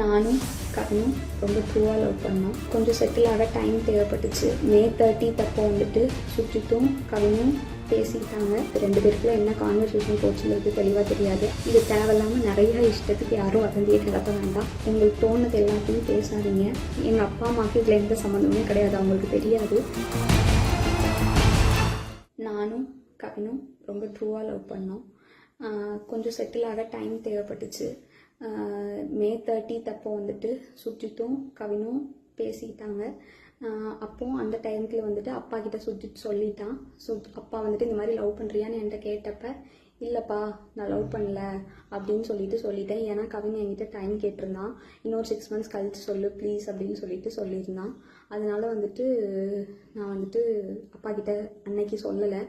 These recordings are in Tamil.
நானும் கவினும் ரொம்ப ட்ரூவாக லவ் பண்ணோம். கொஞ்சம் செட்டில் ஆக டைம் தேவைப்பட்டுச்சு. மே தேர்ட்டி அப்போ வந்துட்டு சுஜித்தும் கவினும் பேசிக்கிட்டாங்க ரெண்டு பேருக்குள்ள என்ன கான்வர்சேஷன் போச்சுங்கிறது தெளிவாக தெரியாது. இது தேவையில்லாமல் நிறைய இஷ்டத்துக்கு யாரும் வதந்தியை கிளப்ப வேண்டாம். உங்களுக்கு தோணுது எல்லாத்தையும் பேசாதீங்க. எங்கள் அப்பா அம்மாவுக்கு இதில் எந்த சம்மந்தமும் கிடையாது. அவங்களுக்கு தெரியாது. நானும் கவினும் ரொம்ப ட்ரூவாக லவ் பண்ணோம். கொஞ்சம் செட்டில் ஆக டைம் தேவைப்பட்டுச்சு. மே தேர்ட்டி அப்போ வந்துட்டு சுஜித்தும் கவினும் பேசிக்கிட்டாங்க அப்போ அந்த டைம்ல வந்துட்டு அப்பா கிட்ட சுஜித் சொல்லிட்டான். சு அப்பா வந்துட்டு இந்த மாதிரி லவ் பண்ணுறியான்னு என்கிட்ட கேட்டப்ப இல்லைப்பா நான் லவ் பண்ணல அப்படின்னு சொல்லிட்டு சொல்லிட்டேன். ஏன்னா கவின் என்கிட்ட டைம் கேட்டிருந்தான். இன்னொரு சிக்ஸ் மந்த்ஸ் கழிச்சு சொல்லு ப்ளீஸ் அப்படின்னு சொல்லிட்டு சொல்லியிருந்தான். அதனால வந்துட்டு நான் வந்துட்டு அப்பா கிட்ட அன்னைக்கு சொல்லலை.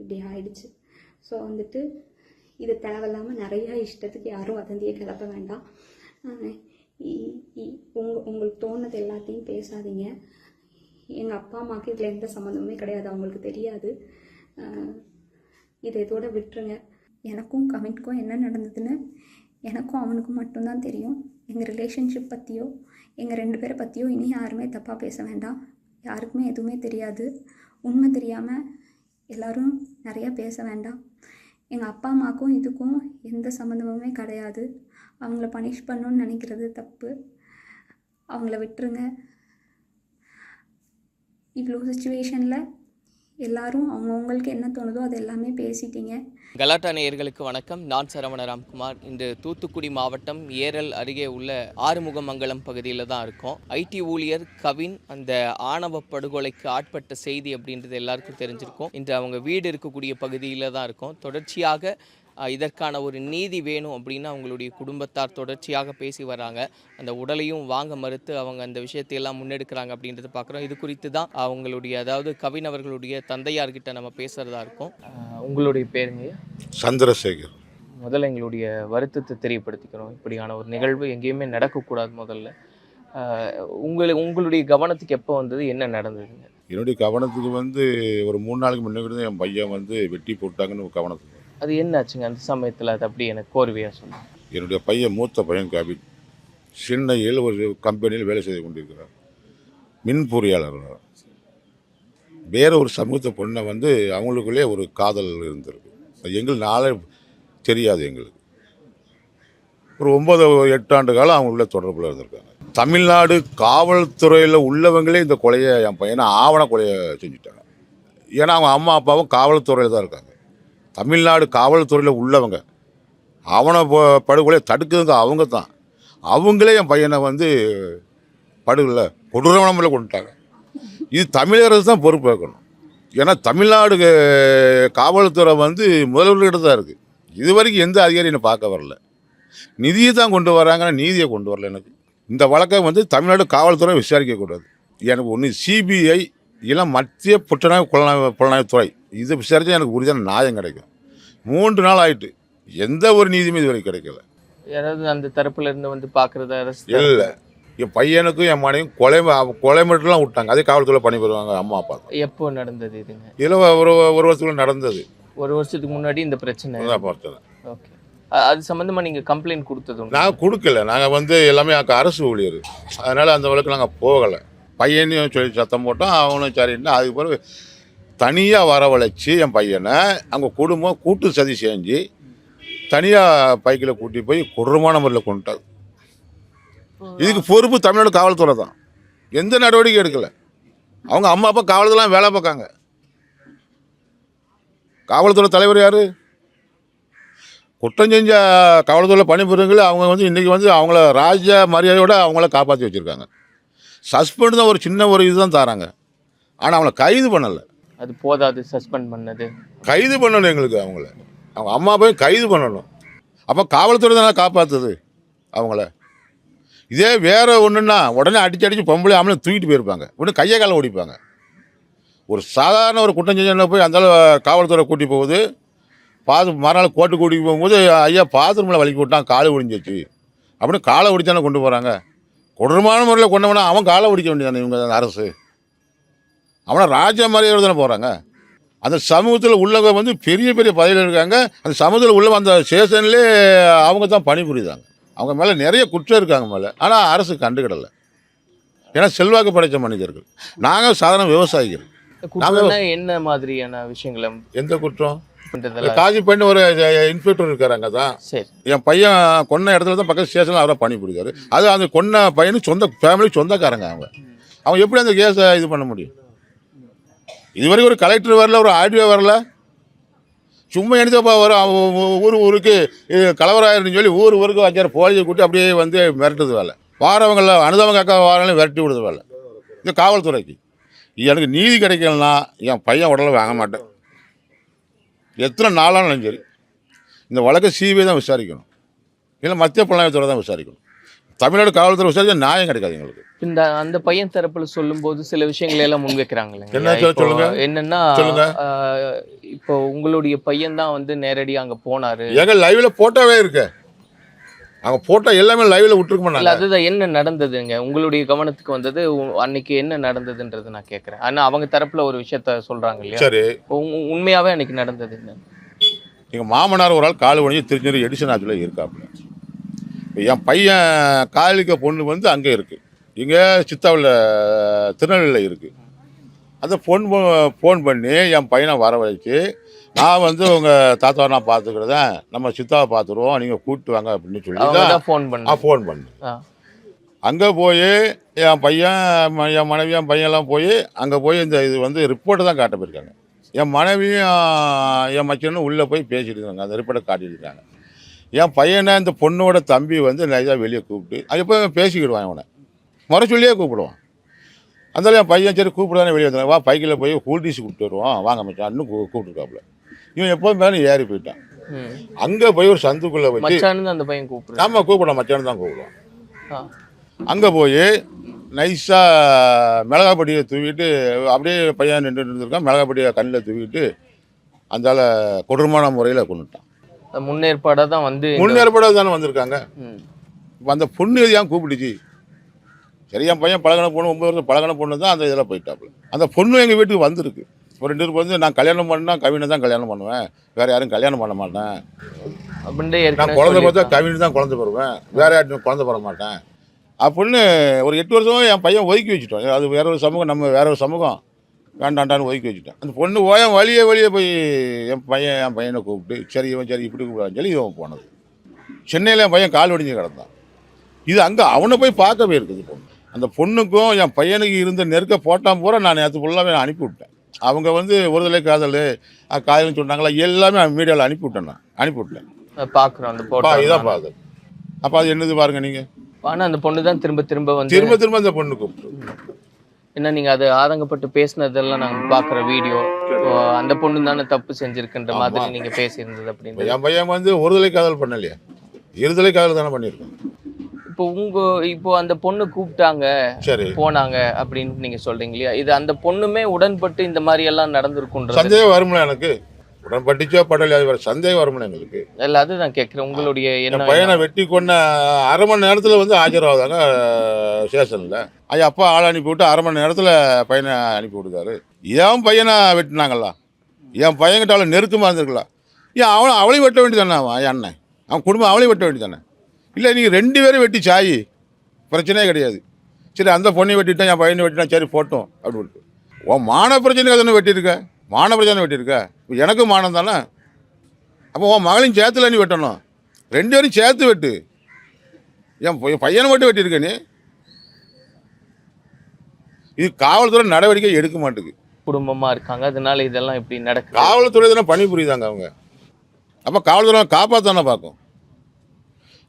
இப்படி ஆயிடுச்சு. ஸோ வந்துட்டு இது தேவையில்லாமல் நிறையா இஷ்டத்துக்கு யாரும் வதந்தியை கிளப்ப வேண்டாம். இ- இ- உங்க உங்களுக்கு தோணுது எல்லாத்தையும் பேசாதீங்க. எங்கள் அப்பா அம்மாவுக்கு இதில் எந்த சம்மந்தமுமே கிடையாது அவங்களுக்கு தெரியாது. இதை இதோட விட்டுருங்க. எனக்கும் கவின்க்கும் என்ன நடந்ததுன்னு எனக்கும் அவனுக்கும் மட்டும்தான் தெரியும். எங்கள் ரிலேஷன்ஷிப் பற்றியோ எங்கள் ரெண்டு பேரை பற்றியோ இனி யாருமே தப்பாக பேச வேண்டாம். யாருக்குமே எதுவுமே தெரியாது. உண்மை தெரியாமல் எல்லோரும் நிறையா பேச வேண்டாம். எங்கள் அப்பா அம்மாவுக்கும் இதுக்கும் எந்த சம்மந்தமுமே கிடையாது. அவங்கள பனிஷ் பண்ணணும்னு நினைக்கிறது தப்பு. அவங்கள விட்டுருங்க. இவ்வளோ சுச்சுவேஷனில் எல்லாரும் அவங்கவுங்களுக்கு என்ன தோணுதோ அது எல்லாமே பேசிட்டீங்க. கலாட்டா நேயர்களுக்கு வணக்கம். நான் சரவண ராம்குமார். இன்று தூத்துக்குடி மாவட்டம் ஏரல் அருகே உள்ள ஆறுமுகமங்கலம் பகுதியில் தான் இருக்கோம். ஐடி ஊழியர் கவின் அந்த ஆணவ படுகொலைக்கு ஆட்பட்ட செய்தி அப்படின்றது எல்லாருக்கும் தெரிஞ்சிருக்கும். இன்று அவங்க வீடு இருக்கக்கூடிய பகுதியில் தான் இருக்கும். தொடர்ச்சியாக இதற்கான ஒரு நீதி வேணும் அப்படின்னு அவங்களுடைய குடும்பத்தார் தொடர்ச்சியாக பேசி வராங்க. அந்த உடலையும் வாங்க மறுத்து அவங்க அந்த விஷயத்தை எல்லாம் முன்னெடுக்கிறாங்க அப்படின்றத பார்க்குறோம். இது குறித்து தான் அவங்களுடைய அதாவது கவின் அவர்களுடைய தந்தையார்கிட்ட நம்ம பேசுகிறதா இருக்கும். உங்களுடைய பேருங்க சந்திரசேகர். முதல்ல எங்களுடைய வருத்தத்தை தெரியப்படுத்திக்கிறோம். இப்படியான ஒரு நிகழ்வு எங்கேயுமே நடக்கக்கூடாது முதல்ல. உங்களை உங்களுடைய கவனத்துக்கு எப்போ வந்தது? என்ன நடந்ததுங்க? என்னுடைய கவனத்துக்கு வந்து ஒரு மூணு நாளைக்கு முன்னாடி தான் என் பையன் வந்து வெட்டி போட்டாங்கன்னு ஒரு கவனத்துக்கு. அது என்னாச்சுங்க? அந்த சமயத்தில் அது அப்படி எனக்கு கோர்வையாக சொல்லுங்க என்னுடைய பையன் மூத்த பையன் கபின் சென்னையில் ஒரு கம்பெனியில் வேலை செய்து கொண்டிருக்கிறார். மின் பொறியாளர் வேற ஒரு சமூகத்தை பொண்ணை வந்து அவங்களுக்குள்ளே ஒரு காதல் இருந்திருக்கு. அது எங்களுக்கு நாளே தெரியாது எங்களுக்கு. ஒரு ஒம்பது எட்டு ஆண்டு காலம் அவங்க உள்ள தொடர்பில் இருந்திருக்காங்க. தமிழ்நாடு காவல்துறையில் உள்ளவங்களே இந்த கொலையை என் பையனை ஆவண கொலையை செஞ்சுட்டாங்க. ஏன்னா அவங்க அம்மா அப்பாவும் காவல்துறையில் தான் இருக்காங்க. தமிழ்நாடு காவல்துறையில் உள்ளவங்க. அவனை ப- படுகொலையை தடுக்கிறதுங்க அவங்க தான். அவங்களே என் பையனை வந்து படுகொலை கொடூரமான கொண்டுட்டாங்க. இது தமிழரசு தான் பொறுப்பேற்கணும் ஏன்னா தமிழ்நாடு காவல்துறை வந்து முதல்வர்கிட்ட தான் இருக்குது இது வரைக்கும் எந்த அதிகாரி என்னை பார்க்க வரல. நிதியை தான் கொண்டு வராங்கன்னா நீதியை கொண்டு வரல எனக்கு. இந்த வழக்கை வந்து தமிழ்நாடு காவல்துறை விசாரிக்கக்கூடாது. எனக்கு ஒன்று சிபிஐ இல்லை மத்திய புலனாய்வு புலனாய்வு புலனாய்வுத்துறை இது விசாரித்தா எனக்கு உறுதியான நியாயம் கிடைக்கும். மூன்று நாள் ஆயிட்டு எந்த ஒரு நீதியுமே இது வரைக்கும் கிடைக்கல. யாராவது அந்த தரப்புல இருந்து வந்து பார்க்குறது அரசு இல்லை. என் பையனுக்கும் என் மனையும் கொலை கொலை மட்டும்லாம் விட்டாங்க. அதே காவல்துறை பணிபுரிவாங்க அம்மா அப்பா. எப்போ நடந்தது இதுங்க? இதில் ஒரு ஒரு வருஷத்துக்குள்ள நடந்தது. ஒரு வருஷத்துக்கு முன்னாடி இந்த பிரச்சனை? அதான் பார்த்தது ஓகே. அது சம்பந்தமா நீங்க கம்ப்ளைண்ட் கொடுத்தது? நாங்கள் கொடுக்கல. நாங்கள் வந்து எல்லாமே அரசு ஊழியர் அதனால் அந்த வழக்கு நாங்கள் போகலை. பையனையும் சொல்லி சத்தம் போட்டோம் அவனும் சரின்னு அதுக்கு பிறகு தனியாக வரவழைச்சி என் பையனை அவங்க குடும்பம் கூட்டு சதி செஞ்சு தனியாக பைக்கில் கூட்டி போய் கொடூரமான முறையில் கொண்டுட்டார். இதுக்கு பொறுப்பு தமிழ்நாடு காவல்துறை தான். எந்த நடவடிக்கை எடுக்கலை. அவங்க அம்மா அப்பா காவல்துறைலாம் வேலை பார்க்காங்க. காவல்துறை தலைவர் யார்? குற்றம் செஞ்ச காவல்துறை பணிபுரிங்களை அவங்க வந்து இன்றைக்கி வந்து அவங்கள ராஜ மரியாதையோட அவங்கள காப்பாற்றி வச்சுருக்காங்க. சஸ்பெண்ட் தான் ஒரு சின்ன ஒரு இதுதான் தராங்க. ஆனால் அவங்கள கைது பண்ணலை. அது போதாது சஸ்பெண்ட் பண்ணது. கைது பண்ணணும் எங்களுக்கு அவங்கள. அவங்க அம்மா போய் கைது பண்ணணும். அப்போ காவல்துறை தானே காப்பாற்றுது அவங்கள. இதே வேற ஒன்றுன்னா உடனே அடிச்சு அடிச்சு பொம்பளை ஆம்பளை தூக்கிட்டு போயிருப்பாங்க. உடனே கையை காலை ஓடிப்பாங்க. ஒரு சாதாரண ஒரு குற்றம் செஞ்ச போய் அந்த காவல்துறை கூட்டி போகுது. பாது மறுநாள் கூட்டி போகும்போது ஐயா பாத்ரூமில் வலிக்கி விட்டான் காலை ஒடிஞ்சிச்சு அப்படின்னு காலை ஒடிச்சானே கொண்டு போகிறாங்க கொடூரமான முறையில் கொண்டவனா அவன் காலை ஒடிக்க வேண்டியதானே இவங்க அரசு? அவனை ராஜா மரியாதை தானே போகிறாங்க அந்த சமூகத்தில் உள்ளவங்க வந்து பெரிய பெரிய பதவியில் இருக்காங்க. அந்த சமூகத்தில் உள்ள அந்த ஸ்டேஷன்லேயே அவங்க தான் பணிபுரியுதாங்க அவங்க மேலே நிறைய குற்றம் இருக்காங்க மேலே. ஆனால் அரசு கண்டுக்கிடலை. ஏன்னா செல்வாக்கு படைத்த மனிதர்கள். நாங்கள் சாதாரண விவசாயிகள். என்ன மாதிரியான விஷயங்களை? எந்த குற்றம்? காஜி பண்ணி ஒரு இன்ஸ்பெக்டர் இருக்காரு தான் சரி. என் பையன் கொன்ன இடத்துல தான் பக்கத்து ஸ்டேஷனில் அவரை பணிபுரிக்காரு அது அந்த கொன்ன பையனுக்கு சொந்த ஃபேமிலி சொந்தக்காரங்க அவங்க. அவங்க எப்படி அந்த கேஸை இது பண்ண முடியும்? இதுவரைக்கும் ஒரு கலெக்டர் வரல ஒரு ஆர்டிஓ வரல. சும்மா எடுத்தப்பா வரும்? ஊர் ஊருக்கு இது கலவராயிருன்னு சொல்லி ஊர் ஊருக்கு வச்சார். போலீஸை கூட்டி அப்படியே வந்து மிரட்டுறது வேலை. வாரவங்கள அனுதவங்க அக்கா வாரவங்களும் விரட்டி விடுறது வேலை. இது காவல்துறைக்கு. எனக்கு நீதி கிடைக்கலனா என் பையன் உடலை வாங்க மாட்டேன். எத்தனை நாளானாலும் சரி இந்த வழக்கை சிபிஐ தான் விசாரிக்கணும். இல்லை மத்திய புலனாய்வுத்துறை தான் விசாரிக்கணும். தமிழ்நாடு காவல்துறை விசாரிச்சா நியாயம் கிடைக்காது எங்களுக்கு. இந்த அந்த பையன் தரப்புல சொல்லும்போது சில விஷயங்களை எல்லாம் முன்வைக்கிறாங்களே. சொல்லுங்க. என்னன்னா இப்போ உங்களுடைய பையன் தான் வந்து நேரடியா அங்க போனாரு. எங்க லைவ்ல போட்டோவே இருக்கு. அவங்க போட்டோ எல்லாமே லைவ்ல விட்டுருக்க மாட்டாங்க. அதுதான் என்ன நடந்ததுங்க? உங்களுடைய கவனத்துக்கு வந்தது அன்னைக்கு என்ன நடந்ததுன்றது நான் கேக்குறேன். ஆனா அவங்க தரப்புல ஒரு விஷயத்த சொல்றாங்க இல்லையா? சரி. உண்மையாவே அன்னைக்கு நடந்தது என்ன? எங்க மாமனார் ஒரு ஆள் கால் ஒழிஞ்சு திருச்செந்தூர் எடிசன் ஆத்துல இருக்காப்புல. என் பையன் காலிக்க பொண்ணு வந்து அங்கே இருக்கு. இங்க சித்தாவில் திருநெல்வேலியில் இருக்கு. அந்த ஃபோன் ஃபோன் பண்ணி என் பையனை வர வச்சு நான் வந்து உங்கள் தாத்தாவை நான் பார்த்துக்கிறதேன் நம்ம சித்தாவை பார்த்துருவோம் நீங்கள் கூப்பிட்டு வாங்க அப்படின்னு சொல்லி ஃபோன் பண்ண. ஃபோன் பண்ணேன். அங்கே போய் என் பையன் என் மனைவி என் பையன்லாம் போய் அங்கே போய் இந்த இது வந்து ரிப்போர்ட்டை தான் காட்ட போயிருக்காங்க. என் மனைவியும் என் மச்சனும் உள்ளே போய் பேசிட்டு இருக்காங்க. அந்த ரிப்போர்ட்டை காட்டிட்டு இருக்காங்க. என் பையனை இந்த பொண்ணோட தம்பி வந்து நைஸாக வெளியே கூப்பிட்டு அது எப்போ பேசிக்கிடுவான் இவனை. முறை சொல்லியே கூப்பிடுவான். அதனால என் பையன் சரி கூப்பிடுதானே வெளியே வந்தாங்க வா பைக்கில் போய் கூல்டீஸ் கூப்பிட்டு வருவான் வாங்க மச்சான்னு கூ கூப்பிட்டுருக்காப்புல. இவன் எப்போதும் மேலே ஏறி போயிட்டான். அங்கே போய் ஒரு சந்துக்குள்ளே வச்சு மச்சான்னு அந்த பையன் கூப்பிடுறான். ஆமாம் கூப்பிட மச்சான்னு தான் கூப்பிடுவான். ஆ. அங்கே போய் நைஸாக மிளகாப்பட்டியை தூவிட்டு அப்படியே பையன் நின்று இருந்திருக்கான் மிளகாப்பட்டியை கண்ணில் தூவிட்டு அந்தால கொடூரமான முறையில் கொண்டுட்டான். அந்த முன்னேற்பாடா தான் வந்து முன்னேற்பாடாக தானே வந்திருக்காங்க. இப்போ அந்த பொண்ணு ஏன் கூப்பிடுச்சு. சரி என் பையன் பழகின பொண்ணு ஒன்பது வருஷம் பழகின பொண்ணு தான் அந்த இதில் போயிட்டாப்புல. அந்த பொண்ணு எங்கள் வீட்டுக்கு வந்திருக்கு. ஒரு ரெண்டு பேருக்கு வந்து நான் கல்யாணம் பண்ணா கவினை தான் கல்யாணம் பண்ணுவேன். வேறு யாரும் கல்யாணம் பண்ண மாட்டேன். அப்படின்ட்டு நான் குழந்தை பார்த்தா. கவினு தான் குழந்தை பெறுவேன். வேற யார்ட்டும் குழந்தை பெற மாட்டேன். அப்படின்னு ஒரு எட்டு வருஷமா என் பையன் ஒதுக்கி வச்சுட்டோம். அது வேற ஒரு சமூகம் நம்ம வேற ஒரு சமூகம். வேண்டாண்டான்னு ஒதுக்கி வச்சுட்டேன். அந்த பொண்ணு ஓயம் வழியே வழியே போய் என் பையன் என் பையனை கூப்பிட்டு சரி இவன் சரி இப்படி கூப்பிடான்னு சொல்லி இவன் போனது. சென்னையில் என் பையன் கால் ஒடிஞ்சு கிடந்தான். இது அங்கே அவனை போய் பார்க்க போயிருக்குது பொண்ணு. அந்த பொண்ணுக்கும் என் பையனுக்கு இருந்த நெருக்க போட்டான் பூரா நான் நேற்று ஃபுல்லாகவே நான் அனுப்பி விட்டேன். அவங்க வந்து ஒருதலை காதல் காதல்னு சொன்னாங்களா எல்லாமே மீடியாவில் அனுப்பி விட்டேன் நான். அனுப்பி விட்டேன் அஹ் பாக்குறோம் அந்த போட்டோ இதான் பாது அப்போ அது என்னது பாருங்க நீங்கள் ஆனா அந்த பொண்ணு தான் திரும்ப திரும்ப வந்து திரும்ப திரும்ப அந்த பொண்ணு கூப்பிட்டு என்ன நீங்க அது ஆதங்கப்பட்டு பேசினதெல்லாம் நாங்க பாக்குற வீடியோ. அந்த பொண்ணு தானே தப்பு செஞ்சிருக்குன்ற மாதிரி நீங்க பேசியிருந்தது அப்படின்னு என் பையன் வந்து ஒருதலை காதல் பண்ணலையா. இருதலை காதல் தானே பண்ணியிருக்கோம் இப்போ உங்க இப்போ அந்த பொண்ணு கூப்பிட்டாங்க போனாங்க அப்படின்னு நீங்க சொல்றீங்க இல்லையா? இது அந்த பொண்ணுமே உடன்பட்டு இந்த மாதிரி எல்லாம் நடந்திருக்குன்றது சந்தேகம் வரும்ல எனக்கு? உடன்பட்டுச்சோ படலையா அது சந்தேகம் வரும்ல எங்களுக்கு. இல்ல அதுதான் கேக்குறேன் உங்களுடைய என் என்ன பையனை வெட்டி கொண்ட அரை மணி நேரத்தில் வந்து ஆஜராகுதாங்க ஸ்டேஷனில் ஐயா அப்பா ஆள் அனுப்பி விட்டு அரை மணி நேரத்தில் பையனை அனுப்பி விடுதாரு ஏன் பையனை வெட்டினாங்களா? என் பையன்கிட்ட அவளை நெருக்கமாக இருந்திருக்கலாம் ஏன் அவளை அவளையும் வெட்ட வேண்டியதானே அவன் என் அண்ணன்? அவன் குடும்பம் அவளையும் வெட்ட வேண்டியதானே இல்லை நீங்கள் ரெண்டு பேரும் வெட்டி சாயி. பிரச்சனையே கிடையாது. சரி அந்த பொண்ணை வெட்டிட்டேன் என் பையனை வெட்டிட்டேன் சரி போட்டோம் அப்படின்ட்டு உன் மான பிரச்சனைக்கு தானே வெட்டியிருக்க? மான பிரச்சனை வெட்டியிருக்க? எனக்கும் மானம் தானே? அப்போ உன் மகளையும் சேர்த்துல நீ வெட்டணும். ரெண்டு பேரும் சேர்த்து வெட்டு. என் பைய- என் பையனை மட்டும் வெட்டியிருக்க நீ? இது காவல்துறை நடவடிக்கை எடுக்க மாட்டேங்குது குடும்பமா இருக்காங்க அதனால இதெல்லாம் இப்படி நடக்குது. காவல்துறை தானே பணி புரியுதாங்க அவங்க. அப்போ காவல்துறை காப்பாற்றானே பார்க்கும்.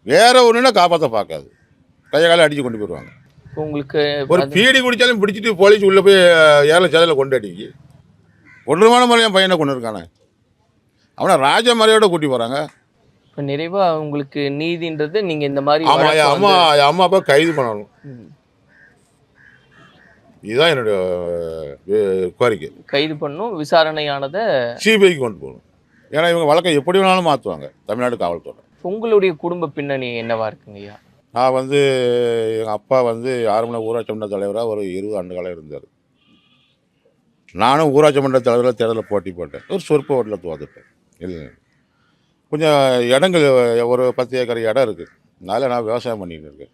வேற ஒன்றுனா காப்பாற்ற பார்க்காது. கையை காலை அடித்து கொண்டு போயிடுவாங்க. உங்களுக்கு ஒரு பீடி குடித்தாலும் பிடிச்சிட்டு போலீஸ் உள்ளே போய் ஏழை சேதையில் கொண்டு அடிக்கி. கொடூரமான முறையில் என் பையனை கொண்டு இருக்கானே. அவனை ராஜ மரியாதை கூட்டி போகிறாங்க இப்போ நிறைவா உங்களுக்கு நீதின்றது நீங்க இந்த மாதிரி ஆமாம் என் அம்மா என் அம்மா அப்பா கைது பண்ணணும். இதுதான் என்னுடைய கோரிக்கை. கைது பண்ணும் விசாரணையானதை சிபிஐக்கு கொண்டு போகணும். ஏன்னா இவங்க வழக்கை எப்படி வேணாலும் மாற்றுவாங்க தமிழ்நாடு காவல்துறை. உங்களுடைய குடும்ப பின்னணி என்னவா இருக்குங்க ஐயா? நான் வந்து எங்கள் அப்பா வந்து ஆரம்ப ஊராட்சி மன்ற தலைவராக ஒரு இருபது ஆண்டு காலம் இருந்தார். நானும் ஊராட்சி மன்ற தலைவராக தேர்தலில் போட்டி போட்டேன். ஒரு சொற்ப ஓட்டில் தோத்துட்டேன். இல்லை. கொஞ்சம் இடங்கள் ஒரு பத்து ஏக்கர் இடம் இருக்குது அதனால் நான் விவசாயம் பண்ணிட்டு இருக்கேன்.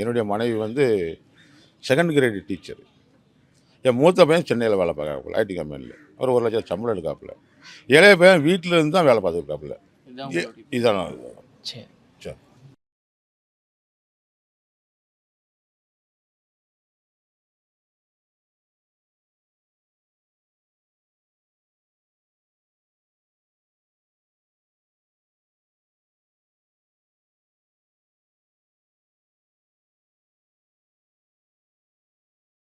என்னுடைய மனைவி வந்து செகண்ட் கிரேடு டீச்சர் என் மூத்த பையன் சென்னையில் வேலை பார்க்குறாப்புல ஐடி கம்பெனியில் ஒரு ஒரு லட்சம் சம்பளம் எடுக்காப்புல. இளைய பையன் வீட்டில் இருந்து தான் வேலை பார்த்துருக்காப்புல இதான் சரி